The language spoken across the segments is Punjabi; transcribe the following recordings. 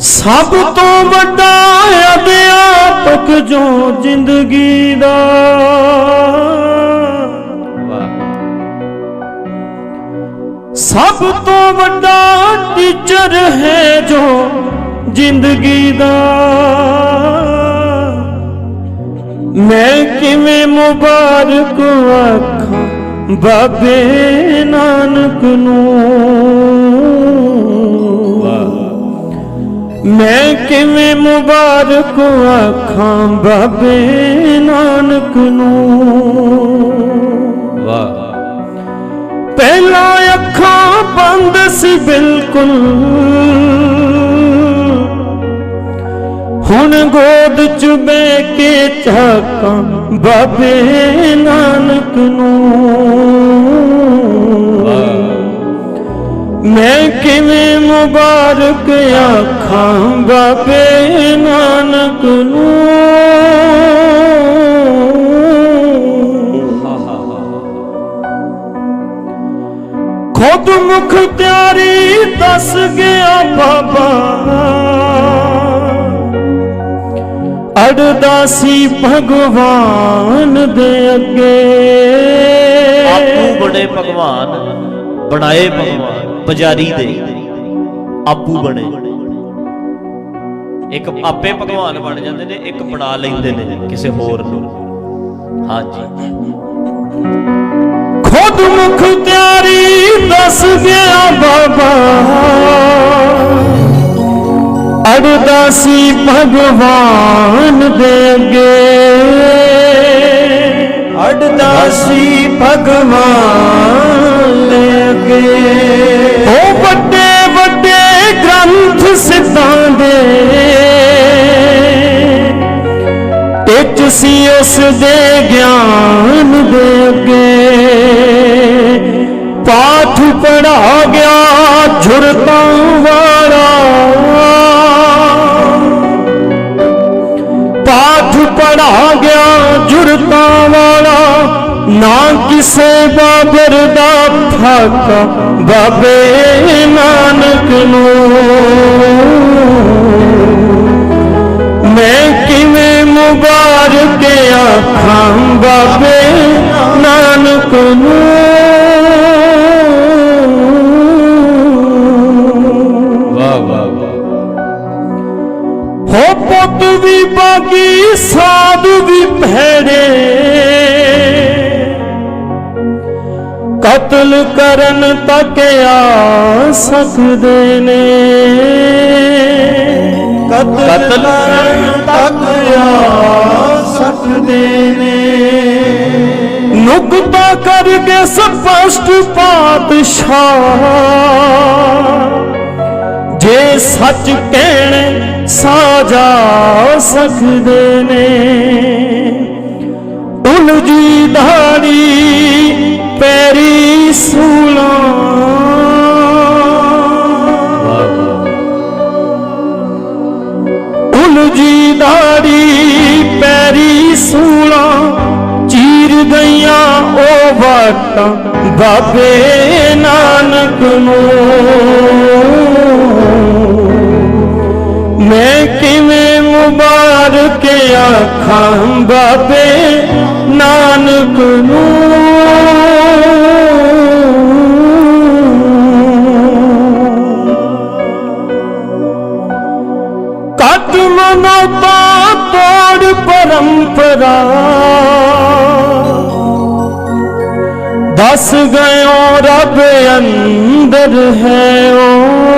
ਸਭ ਤੋਂ ਵੱਡਾ ਅਧਿਆਪਕ ਜੋ ਜ਼ਿੰਦਗੀ ਦਾ। ਸਭ ਤੋਂ ਵੱਡਾ ਟੀਚਰ ਹੈ ਜੋ ਜ਼ਿੰਦਗੀ ਦਾ। ਮੈਂ ਕਿਵੇਂ ਮੁਬਾਰਕ ਆਖਾਂ ਬਾਬੇ ਨਾਨਕ ਨੂੰ। ਮੈਂ ਕਿਵੇਂ ਮੁਬਾਰਕ ਆਖਾਂ ਬਾਬੇ ਨਾਨਕ ਨੂੰ? ਵਾਹ। ਪਹਿਲਾਂ ਅੱਖਾਂ ਬੰਦ ਸੀ ਬਿਲਕੁਲ। ਹੁਣ ਗੋਦ ਚ ਬਹਿ ਕੇ ਝਾਕਾਂ ਬਾਬੇ ਨਾਨਕ ਨੂੰ। ਮੈਂ ਕਿਵੇਂ ਮੁਬਾਰਕ ਆਖਾਂ ਬਾਬੇ ਨਾਨਕ ਨੂੰ। ਖੁਦ ਮੁਖ ਤਿਆਰੀ ਦੱਸ ਗਿਆ ਬਾਬਾ। ਅੜਦਾਸੀ ਭਗਵਾਨ ਦੇ ਅੱਗੇ। ਆਪੂ ਬਣੇ ਭਗਵਾਨ, ਬਣਾਏ ਭਗਵਾਨ ਪੁਜਾਰੀ ਦੇ। ਆਪੂ ਬਣੇ। ਇੱਕ ਆਪੇ ਭਗਵਾਨ ਬਣ ਜਾਂਦੇ ਨੇ ਇੱਕ ਬਣਾ ਲੈਂਦੇ ਨੇ ਕਿਸੇ ਹੋਰ ਨੂੰ। ਹਾਂਜੀ। ਖੁਦ ਮੁਖ ਤਿਆਰੀ ਦੱਸ ਗਿਆ ਬਾਬਾ। ਅੜਦਾਸੀ ਭਗਵਾਨ ਦੇ ਅੱਗੇ। ਅੜਦਾਸੀ ਭਗਵਾਨ ਦੇ ਅੱਗੇ। ਟਿਚ ਸੀ ਉਸ ਦੇ ਗਿਆਨ ਦੇ ਅੱਗੇ ਪਾਠ ਪੜਾ ਗਿਆ ਝੁਰਤਾਂ ਵਾਲਾ। ਪਾਠ ਪੜਾ ਗਿਆ ਝੁਰਤਾਂ ਵਾਲਾ, ਨਾ ਕਿਸੇ ਬਾਬਰ ਦਾ ਫਾਕਾ ਬਾਬੇ ਨਾਨਕ ਨੂੰ। ਮੈਂ ਕਿਵੇਂ ਮੁਬਾਰਕ ਆਖਾਂ ਬਾਬੇ ਨਾਨਕ ਨੂੰ? ਵਾਹ ਵਾਹ ਵਾਹ। ਹੋ ਪੁੱਤ ਵੀ ਬਾਗੀ ਸਾਧੂ ਵੀ ਭੈੜੇ। ਕਤਲ ਕਰਨ ਤੱਕ ਆ ਸਕਦੇ ਨੇ। ਕਤਲ ਤੱਕ ਆ ਸਕਦੇ ਨੇ। ਨੁਕਤਾ ਕਰਕੇ ਸਪਸ਼ਟ ਪਾਤਸ਼ਾਹ। ਜੇ ਸੱਚ ਕਹਿਣ ਸਾਜਾ ਸਕਦੇ ਨੇ। ਸੂਲਾ ਚੀਰ ਗਈਆਂ ਉਹ ਵਾਟਾਂ ਬਾਬੇ ਨਾਨਕ ਨੂੰ। ਮੈਂ ਕਿਵੇਂ ਮੁਬਾਰਕ ਆਖਾਂ ਬਾਬੇ ਨਾਨਕ ਨੂੰ। ਕੱਟ ਮਨੋਤਾ ਤੋੜ ਪਰੰਪਰਾ ਦਸ ਗਇਓ ਰੱਬ ਅੰਦਰ ਹੈ ਉਹ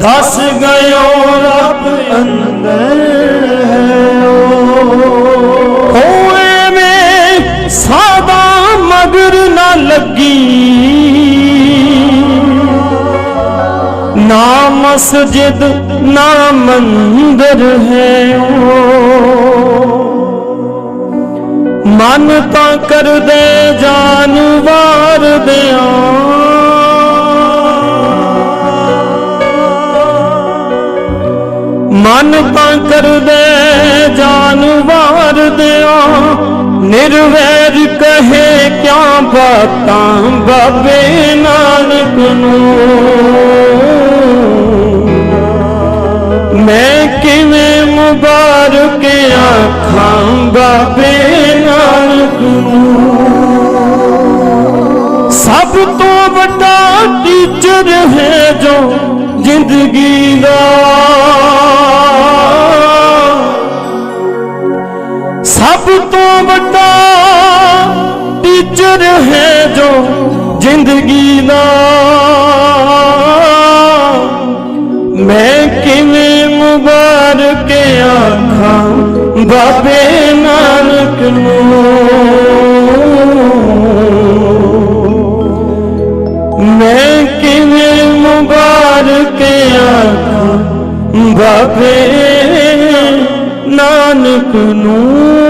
ਦਸ ਗਇਓ ਰੱਬ ਅੰਦਰ ਹੈ ਉਹ ਹੋਏ ਮੈਂ ਸਾਦਾ ਮਗਰ ਨਾ ਲੱਗੀ। ਨਾ ਮਸਜਿਦ ਨਾ ਮੰਦਰ ਹੈ। ਮਨ ਤਾਂ ਕਰਦੇ ਜਾਨਵਾਰ ਦਿਆਂ। ਮਨ ਤਾਂ ਕਰਦੇ ਜਾਨਵਾਰ ਦਿਆਂ। ਨਿਰਵੈਰ ਕਹੇ ਕਿਆ ਬਾਤਾਂ ਬਾਬੇ ਨਾਨਕ ਨੂੰ? ਸਭ ਤੋਂ ਵੱਡਾ ਟੀਚਰ ਹੈ ਜੋ ਜ਼ਿੰਦਗੀ ਦਾ। ਸਭ ਤੋਂ ਵੱਡਾ ਟੀਚਰ ਹੈ ਜੋ ਜ਼ਿੰਦਗੀ ਦਾ। ਮੈਂ ਕਿਵੇਂ ਮੁਬਾਰਕ ਆਖਾਂ ਬਾਬੇ ਨਾਨਕ ਨੂੰ? ਬਾਬੇ ਨਾਨਕ ਨੂੰ